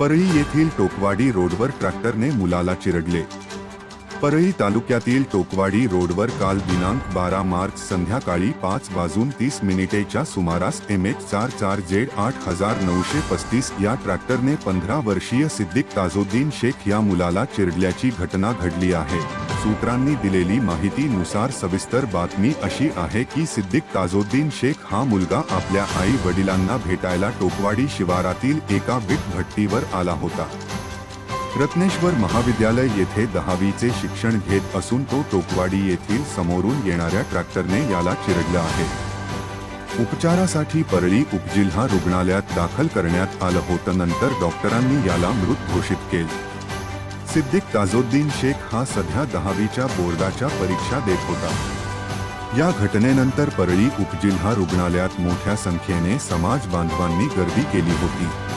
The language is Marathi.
परळी येथील टोकवाडी रोडवर ट्रॅक्टरने मुलाला चिरडले. परळी तालुक्यातील टोकवाडी रोडवर काल दिनांक बारा मार्च संध्याकाळी पाच वाजून तीस मिनिटेच्या सुमारास एम एच चार चार जेड आठ हजार नऊशे पस्तीस या ट्रॅक्टरने पंधरा वर्षीय सिद्दीक ताजोद्दीन शेख या मुलाला चिरडल्याची घटना घडली आहे. सूत्रांनी दिलेली माहितीनुसार सविस्तर बातमी अशी आहे की सिद्दीक ताजोद्दीन शेख हा मुलगा आपल्या आई वडिलांना भेटायला टोकवाडी शिवारातील एका वीट भट्टीवर आला होता. रत्नेश्वर महाविद्यालय येथे दहावीचे शिक्षण घेत असून तो टोकवाडी येथील समोरून येणाऱ्या ट्रॅक्टरने याला चिरडलं आहे. उपचारासाठी परळी उपजिल्हा रुग्णालयात दाखल करण्यात आलं होतं नंतर डॉक्टरांनी याला मृत घोषित केले. सिद्दीक ताजोद्दीन शेख हा सध्या दहावीच्या बोर्डाच्या परीक्षा देत होता. या घटनेनंतर परळी उपजिल्हा रुग्णालयात मोठ्या संख्येने समाज बांधवांनी गर्दी केली होती.